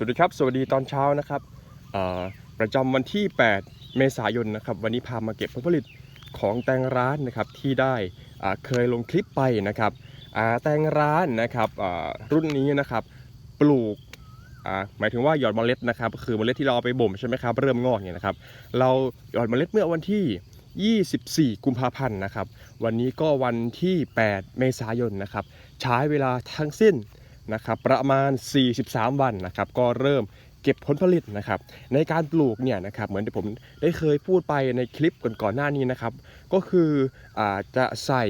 สวัสดีครับ สวัสดีตอนเช้านะครับประจำวันที่ 8 เมษายนนะครับ วันนี้พามาเก็บผลผลิตของแตงร้านนะครับที่ได้เคยลงคลิปไปนะครับแตงร้านนะครับรุ่นนี้นะครับปลูกหมายถึงว่าหยอดเมล็ดนะครับคือเมล็ดที่เราเอาไปบ่มใช่ไหมครับเริ่มงอกเนี่ยนะครับ เราหยอดเมล็ดเมื่อวันที่ 24 กุมภาพันธ์นะครับ วันนี้ก็วันที่ 8 เมษายนนะครับ ใช้เวลาทั้งสิ้น นะครับประมาณ 43 วันนะครับก็เริ่มเก็บผลผลิตนะครับในการปลูกเนี่ยนะครับเหมือนที่ผมได้เคยพูดไปในคลิปก่อนๆหน้านี้นะครับก็คืออาจะใส่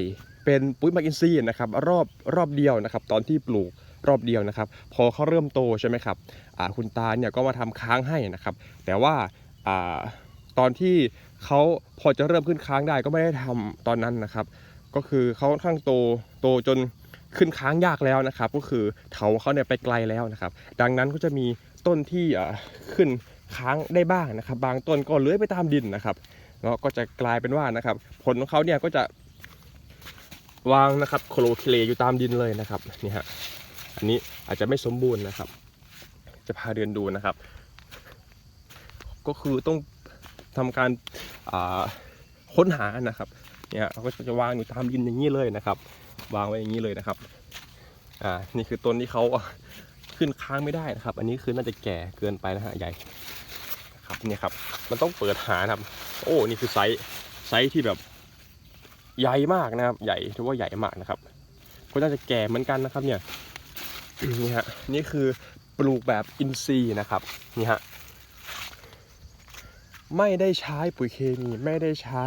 เป็นปุ๋ยมักอินทรีย์นะครับรอบรอบเดียวนะครับตอนที่ปลูกรอบเดียวนะครับ พอเขาเริ่มโตใช่ไหมครับคุณตาเนี่ยก็มาทำค้างให้นะครับ แต่ว่าอ่าตอนที่เขาพอจะเริ่มขึ้นค้างได้ก็ไม่ได้ทำตอนนั้นนะครับ ก็คือเขาค่อนข้างโตโตจน ขึ้นค้างยากแล้วนะครับ ก็คือเถาเขาเนี่ยไปไกลแล้วนะครับ ดังนั้นก็จะมีต้นที่ขึ้นค้างได้บ้างนะครับ บางต้นก็เลื้อยไปตามดินนะครับแล้วก็จะกลายเป็นว่านะครับ ผลของเขาเนี่ยก็จะวางนะครับโคลเคเลอยู่ตามดินเลยนะครับนี่ฮะอันนี้อาจจะไม่สมบูรณ์นะครับ จะพาเดินดูนะครับ ก็คือต้องทำการค้นหานะครับ เนี่ยเราก็จะวางอยู่ตามดินอย่างนี้เลยนะครับ วางไว้อย่างนี้เลยนะครับอ่านี่คือต้นที่เขาขึ้นค้างไม่ได้นะครับ อันนี้คือน่าจะแก่เกินไปนะฮะใหญ่นะครับเนี่ยครับ มันต้องเปิดหานะครับ โอ้นี่คือไซส์ไซส์ที่แบบใหญ่มากนะครับ ใหญ่ถือว่าใหญ่มากนะครับก็น่าจะแก่เหมือนกันนะครับเนี่ยนี่ฮะนี่คือปลูกแบบอินทรีย์นะครับนี่ฮะ ไม่ได้ใช้ปุ๋ยเคมี ไม่ได้ใช้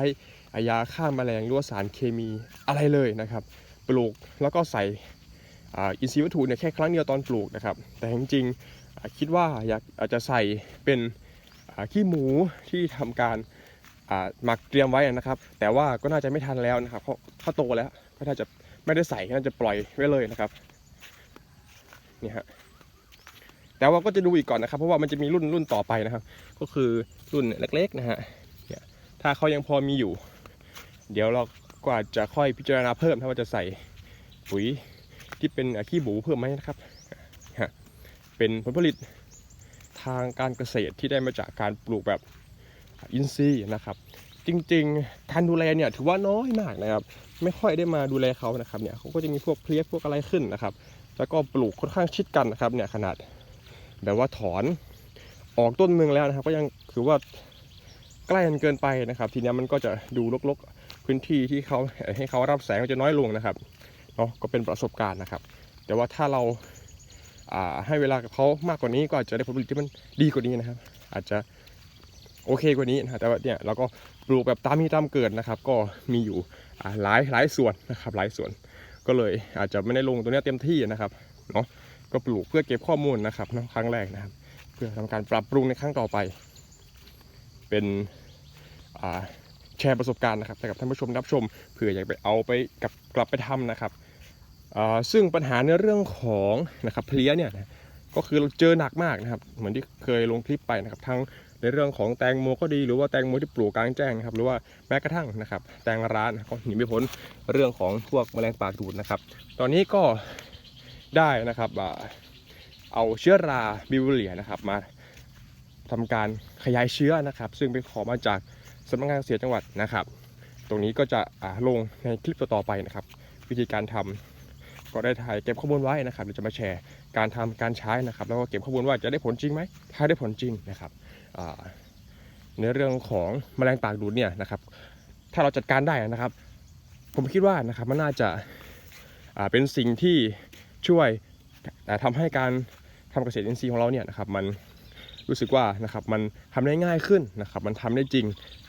ยาฆ่าแมลงหรือว่าสารเคมีอะไรเลยนะครับ ปลูกแล้วก็ใส่อินทรีย์วัตถุเนี่ยแค่ครั้งเดียวตอนปลูกนะครับ แต่จริงๆคิดว่าอยากอาจจะใส่เป็นขี้หมูที่ทำการหมักเตรียมไว้นะครับ แต่ว่าก็น่าจะไม่ทันแล้วนะครับเพราะเขาโตแล้วก็น่าจะไม่ได้ใส่น่าจะปล่อยไว้เลยนะครับนี่ฮะ แต่ว่าก็จะดูอีกก่อนนะครับ เพราะว่ามันจะมีรุ่นรุ่นต่อไปนะครับ ก็คือรุ่นเล็กๆนะฮะถ้าเขายังพอมีอยู่ เดี๋ยวเราก็อาจจะค่อยพิจารณาเพิ่มถ้าว่าจะใส่ปุ๋ยที่เป็นขี้หมูเพิ่มไหมนะครับ เป็นผลผลิตทางการเกษตรที่ได้มาจากการปลูกแบบอินทรีย์นะครับ จริงๆการดูแลเนี่ยถือว่าน้อยมากนะครับ ไม่ค่อยได้มาดูแลเขานะครับเนี่ยเขาก็จะมีพวกเพลี้ยพวกอะไรขึ้นนะครับ แล้วก็ปลูกค่อนข้างชิดกันนะครับเนี่ยขนาด แบบว่าถอนออกต้นหนึ่งแล้วนะครับ ก็ยังถือว่าใกล้กันเกินไปนะครับ ทีนี้มันก็จะดูรกๆพื้นที่ที่เขาให้เขารับแสงก็จะน้อยลงนะครับเนาะก็เป็นประสบการณ์นะครับ แต่ว่าถ้าเราให้เวลากับเขามากกว่านี้ก็อาจจะได้ผลผลิตที่มันดีกว่านี้นะครับ อาจจะโอเคกว่านี้นะแต่ว่าเนี่ยเราก็ปลูกแบบตามมีตามเกิดนะครับ ก็มีอยู่หลายหลายส่วนนะครับ หลายส่วนก็เลยอาจจะไม่ได้ลงตัวเนี้ยเต็มที่นะครับเนาะ ก็ปลูกเพื่อเก็บข้อมูลนะครับนะครั้งแรกนะครับ เพื่อทำการปรับปรุงในครั้งต่อไป เป็นแชร์ประสบการณ์นะครับให้กับท่านผู้ชมรับชมเผื่ออยากไปเอาไปกลับกลับไปทำนะครับซึ่งปัญหาในเรื่องของนะครับเพลี้ยเนี่ยนะก็คือเราเจอหนักมากนะครับ เหมือนที่เคยลงคลิปไปนะครับ ทั้งในเรื่องของแตงโมก็ดีหรือว่าแตงโมที่ปลูกกลางแจ้งนะครับ หรือว่าแม้กระทั่งนะครับ แตงร้านก็หนีไม่พ้นเรื่องของพวกแมลงปากดูดนะครับ ตอนนี้ก็ ได้นะครับเอาเชื้อราบิวเลียนะครับมาทำการขยายเชื้อนะครับ ซึ่งเป็นขอมาจากสำนักงานเกษตรจังหวัดนะครับ ตรงนี้ก็จะลงในคลิปต่อๆไปนะครับ วิธีการทำก็ได้ถ่ายเก็บข้อมูลไว้นะครับเดี๋ยวจะมาแชร์การทำการใช้นะครับ แล้วก็เก็บข้อมูลว่าจะได้ผลจริงไหมถ้าได้ผลจริงนะครับในเรื่องของแมลงปากดูดเนี่ยนะครับ ถ้าเราจัดการได้นะครับ ผมคิดว่านะครับมันน่าจะาเป็นสิ่งที่ ช่วยอ่าทำให้การทำเกษตรอินทรีย์ของเราเนี่ยนะครับมันรู้สึกว่านะครับมันทำได้ง่ายขึ้นนะครับมันทำได้จริง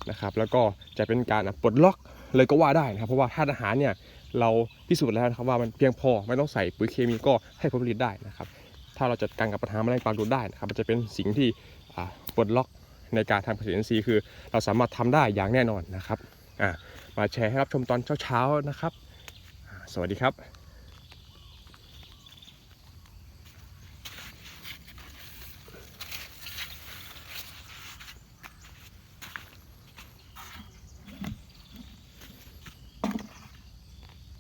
นะครับแล้วก็จะเป็นการปลดล็อกเลยก็ว่าได้นะครับเพราะว่าธาตุอาหารเนี่ยเราพิสูจน์แล้วนะครับว่ามันเพียงพอไม่ต้องใส่ปุ๋ยเคมีก็ให้ผลผลิตได้นะครับถ้าเราจัดการกับปัญหาแมลงปากดูดได้นะครับมันจะเป็นสิ่งที่ปลดล็อกในการทำเกษตรอินทรีย์คือ เราสามารถทำได้อย่างแน่นอนนะครับมาแชร์ให้รับชมตอนเช้าๆนะครับ สวัสดีครับ